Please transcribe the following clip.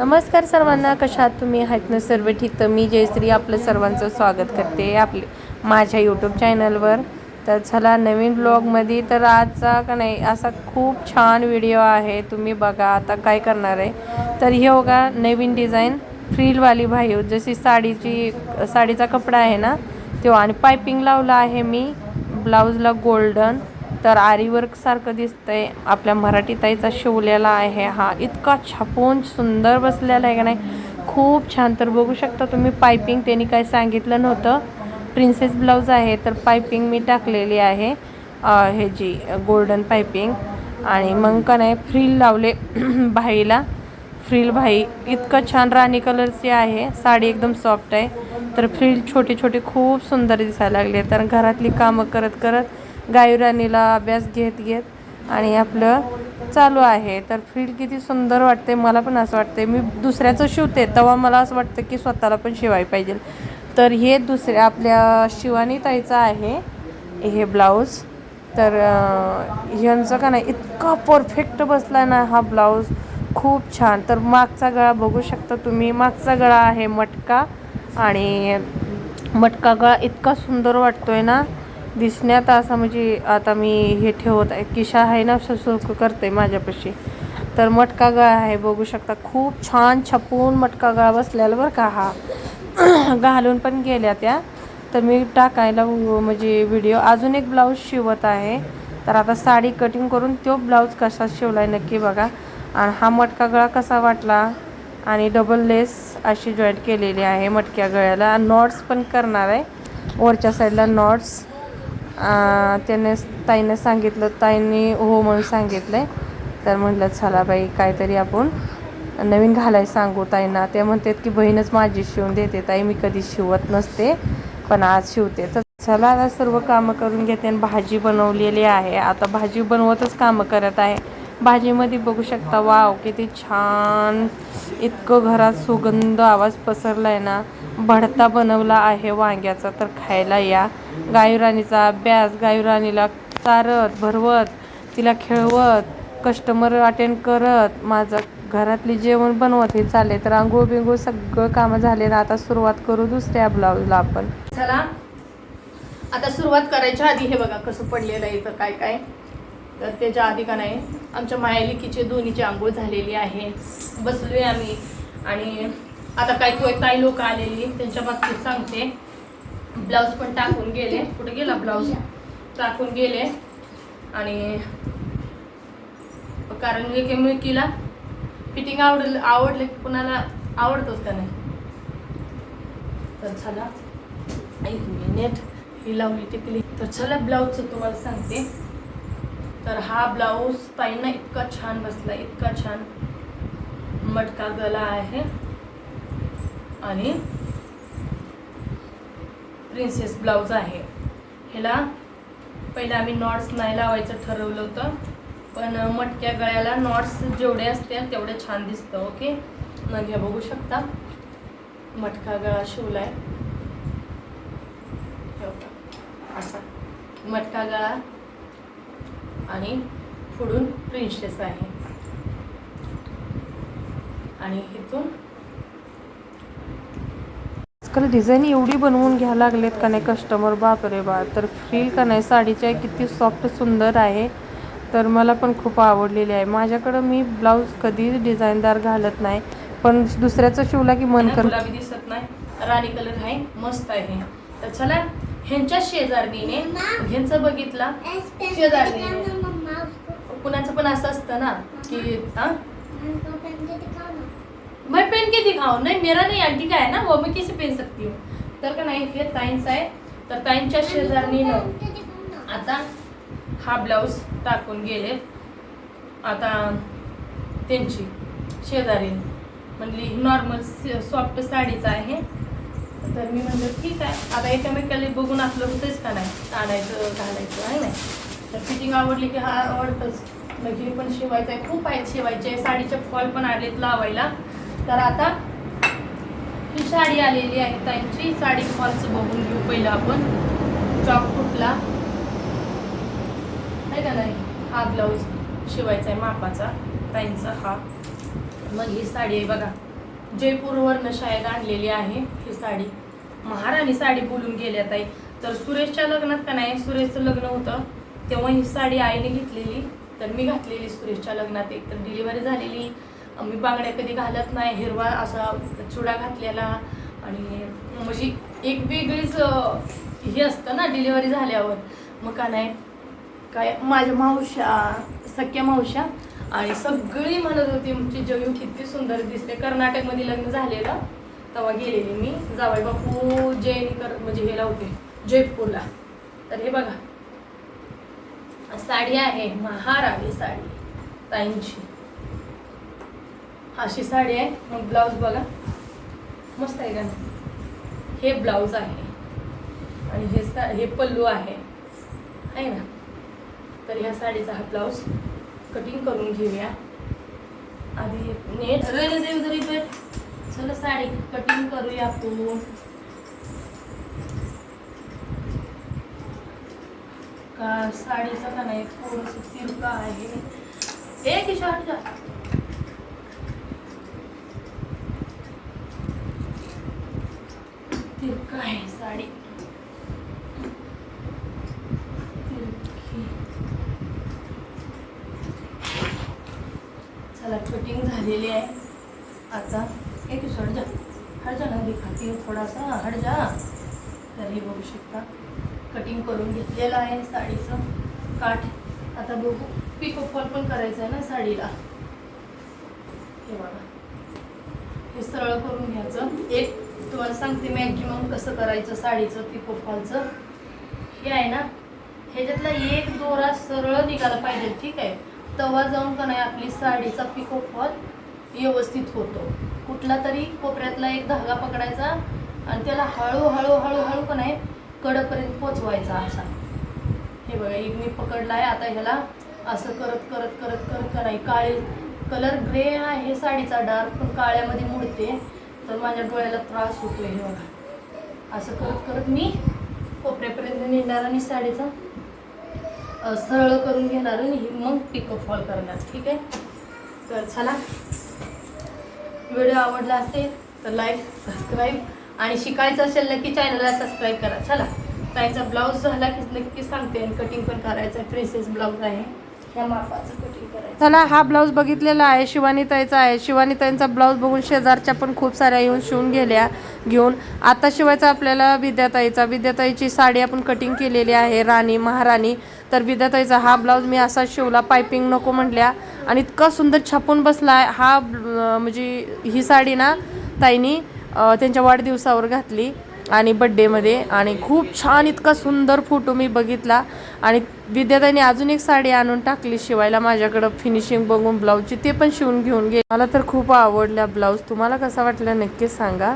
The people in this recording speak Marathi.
नमस्कार सर्वांना कशा आहात तुम्ही? आहेत ना सर्व ठीक. तर मी जयश्री आपलं सर्वांचं स्वागत करते आपले माझ्या यूट्यूब चॅनलवर तर चला नवीन ब्लॉगमध्ये तर आजचा का नाही असा खूप छान व्हिडिओ आहे. तुम्ही बघा आता काय करणार आहे? तर हे बघा नवीन डिझाईन फ्रीलवाली भाई. जशी साडीची साडीचा कपडा आहे ना तो आणि पायपिंग लावला आहे मी. ब्लाऊजला गोल्डन तर आरीवर्कसारखं दिसतंय. आपल्या मराठी ताईचा शिवलेला आहे हा. इतका छापून सुंदर बसलेला आहे का नाही? खूप छान. तर बघू शकता तुम्ही पायपिंग त्यांनी काय सांगितलं नव्हतं. प्रिन्सेस ब्लाऊज आहे तर पायपिंग मी टाकलेली आहे. ह्याची हे जी गोल्डन पायपिंग आणि मग का नाही फ्रील लावले भाईला. फ्रील भाई इतकं छान राणी कलरची आहे. साडी एकदम सॉफ्ट आहे. तर फ्रील छोटे छोटे खूप सुंदर दिसायला लागले. तर घरातली कामं करत करत गायुराणीला अभ्यास घेत घेत आणि आपलं चालू आहे. तर फील्ड किती सुंदर वाटते मला पण असं वाटते मी दुसऱ्याचं शिवते तेव्हा मला असं वाटतं की स्वतःला पण शिवाय पाहिजे. तर हे दुसऱ्या आपल्या शिवानी ताईचं आहे हे ब्लाऊज. तर ह्यांचं का नाही इतका परफेक्ट बसला ना हा ब्लाऊज. खूप छान. तर मागचा गळा बघू शकता तुम्ही. मागचा गळा आहे मटका आणि मटका गळा इतका सुंदर वाटतोय ना. दिसण्यात असा म्हणजे आता मी हे ठेवत आहे. किशा आहे ना सुख करते माझ्यापाशी. तर मटका गळा आहे बघू शकता. खूप छान छपून मटका गळा बसलेला बरं का हा. घालून पण गेल्या त्या. तर मी टाकायला म्हणजे व्हिडिओ अजून एक ब्लाऊज शिवत आहे. तर आता साडी कटिंग करून तो ब्लाऊज कसा शिवला आहे नक्की बघा. आणि हा मटका गळा कसा वाटला? आणि डबल लेस अशी जॉईंट केलेली आहे मटक्या गळ्याला. नॉट्स पण करणार आहे. वरच्या साईडला नॉट्स त्याने ताईने सांगितलं ताईंनी हो म्हणून सांगितलं आहे तर म्हटलं चला बाई काहीतरी आपण नवीन घालाय सांगू ताईंना. ते म्हणतात की बहीणच माझी शिवून देते ताई मी कधी शिवत नसते पण आज शिवते. तर चला आता सर्व कामं करून घेते आणि भाजी बनवलेली आहे. आता भाजी बनवतच कामं करत आहे. भाजीमध्ये बघू शकता. वाव किती छान. इतकं घरात सुगंध आवाज पसरला आहे ना. भडता बनवला आहे वांग्याचा तर खायला या. गायुराणीचा अभ्यास गायुराणीला चारत भरवत तिला खेळवत कस्टमर अटेंड करत माझं घरातली जेवण बनवत हे चालले तर आंघोळ बिंघोळ सगळं कामं झाले ना आता सुरुवात करू दुसऱ्या ब्लाऊजला आपण. चला. आता सुरुवात करायच्या आधी हे बघा कसं पडलेलं आहे इथं काय काय. तर त्याच्या आधी का नाही आमच्या मायालिकीचे दोन्हीची आंघोळ झालेली आहे. बसलोय आम्ही आणि आता काही तो काही लोक आलेली त्यांच्या बाबतीत सांगते. ब्लाऊज पण टाकून गेले. कुठे गेला ब्लाऊज? टाकून गेले. आणि कारण एकमेकीला फिटिंग आवडलं आवडले कुणाला आवडतोच का नाही. तर चला. एक मिनिट ही लावली टिकली. तर चला ब्लाऊजचं तुम्हाला सांगते. तर हा ब्लाऊज ताईंना इतका छान बसला इतका छान मटका गला आहे. आणि प्रिन्सेस ब्लाऊज आहे. ह्याला पहिला आम्ही नॉट्स नाही लावायचं ठरवलं होतं पण मटक्या गळ्याला नॉट्स जेवढे असतील तेवढे छान दिसतं ओके? न घ्या बघू शकता मटका गळा शिवलाय. आहे असा मटका गळा आणि पुढून प्रिन्सेस आहे. आणि इथून आजकाल डिझाईन एवढी बनवून घ्यायला लागलेत का नाही कस्टमर बापरे बा तर फील का नाही साडीच्या किती सॉफ्ट सुंदर आहे. तर मला पण खूप आवडलेली आहे. माझ्याकडं मी ब्लाऊज कधीच डिझाईनदार घालत नाही. पण दुसऱ्याचं शिवला की मन कर गुलाबी दिसत नाही. राणी कलर आहे मस्त आहे. तर चला ह्यांच्या शेजारणीने ह्यांचं बघितला. शेजारणीने. कुणाचं पण असं असतं ना की हा. मैं पहन के दिखाओ नहीं मेरा नहीं आंटी का है ना? वो मैं कैसे पहन सकती हूँ? तर का नाही हे ताईंचं आहे. तर ताईंच्या शेजारणीनं आता हा ब्लाऊज टाकून गेले. आता त्यांची शेजारी म्हणली नॉर्मल सॉफ्ट साडीचं आहे. तर मी म्हणलं ठीक आहे. आता एकमेकाला बघून आपलं होतंच का नाही? आणायचं घालायचं आहे नाही तर फिटिंग आवडली की हा आवडतंच. मग म्हणजे पण शिवायचं आहे खूप आहेत शिवायचे. साडीचे फॉल पण आलेत लावायला. तर आता ही साडी आलेली आहे ताईंची. साडी फॉलचं बघून घेऊ पहिलं आपण. चॉक फुटला आहे का नाही? हा ब्लाऊज शिवायचा आहे मापाचा ताईंचा हा. मग ही साडी आहे बघा. जयपूरवरनं शाळेत आणलेली आहे ही साडी. महाराणी साडी बोलून गेल्या ताई. तर सुरेशच्या लग्नात का नाही? सुरेशचं लग्न होतं. तेव्हा ही साडी आईने घेतलेली तर मी घातलेली सुरेशच्या लग्नात. एक तर डिलिव्हरी झालेली. मी बांगड्या कधी घालत नाही हिरवा असा चुडा घातलेला. आणि म्हणजे एक वेगळीच हे असतं ना डिलिव्हरी झाल्यावर. मग का नाही काय माझ्या मावश्या सख्या मावश्या आणि सगळी म्हणत होती तुमची जयू किती सुंदर दिसते. कर्नाटकमध्ये लग्न झालेलं तेव्हा गेलेली मी. जावई बापू जयनीकर म्हणजे हेला होते जयपूरला. तर हे बघा साडी आहे महारावी साडी. ताईंची. अशी साडी आहे. मग ब्लाऊज बघा. मस्त आहे का नाही? हे ब्लाऊज आहे. आणि हे सा हे पल्लू आहे. आहे ना? तर ह्या साडीचा हा ब्लाऊज कटिंग करून घेऊया. आधी नेट रे चला साडी कटिंग करूया आपण. साडीचा का नाही? थोडस तिरका आहे. एक शॉर्ट जा तिरका आहे साडी. तिरकी. चला कटिंग झालेली आहे. आता एक शॉर्ट जा हट जा ना दिखाती थोडासा. हट जा. तरी बघू शकता. कटिंग करून घेतलेलं आहे साडीचं. काठ. आता बघू. पिको फॉल पण करायचं आहे ना साडीला. हे बघा. हे सरळ करून घ्यायचं. एक तुम्हाला सांगते मॅक्झिमम कसं करायचं साडीचं पिको फॉलचं हे आहे ना ह्याच्यातला एक दोरा सरळ निघाला पाहिजे ठीक आहे? तेव्हा जाऊन का नाही आपली साडीचा पिको फॉल व्यवस्थित होतो. कुठला तरी कोपऱ्यातला एक धागा पकडायचा आणि त्याला हळूहळू हळूहळू का नाही कडपर्यंत पोचवायचा असा. हे बघा एक मी पकडला आहे आता ह्याला असं करत करत करत करत नाही काळे कलर ग्रे आहे साडीचा डार्क पण काळ्यामध्ये मुडते तर माझ्या डोळ्याला त्रास होतोय हे बघा. असं करत करत मी कोपऱ्यापर्यंत नेणार आणि साडीचा सरळ करून घेणार आणि मग पिकअप फॉल करणार ठीक आहे? तर चला व्हिडिओ आवडला असेल तर लाईक सबस्क्राईब आणि शिकायचं असेल नक्की चॅनलला सबस्क्राईब करा. चला. ताईचा ब्लाऊज झाला की नक्की सांगते आणि कटिंग पण करायचं आहे प्रिन्सेस ब्लाऊज आहे. ह्या मापाचं कटिंग करायचं चला हा ब्लाऊज बघितलेला आहे शिवानीताईचा आहे. शिवानीताईंचा ब्लाऊज बघून शेजारच्या पण खूप साऱ्या येऊन शिवून गेल्या घेऊन. आता शिवायचा आपल्याला विद्याताईचा. विद्याताईची साडी आपण कटिंग केलेली आहे राणी महाराणी. तर विद्याताईचा हा ब्लाऊज मी असा शिवला पायपिंग नको म्हटल्या. आणि इतका सुंदर छापून बसला आहे हा म्हणजे ही साडी ना ताईनी. त्यांच्या वाढदिवसावर घातली आणि बड्डेमध्ये आणि खूप छान इतका सुंदर फोटो मी बघितला. आणि विद्याताईने अजून एक साडी आणून टाकली शिवायला माझ्याकडं फिनिशिंग बघून ब्लाऊजची ते पण शिवून घेऊन गेले. मला तर खूप आवडल्या ब्लाऊज तुम्हाला कसा वाटला नक्कीच सांगा.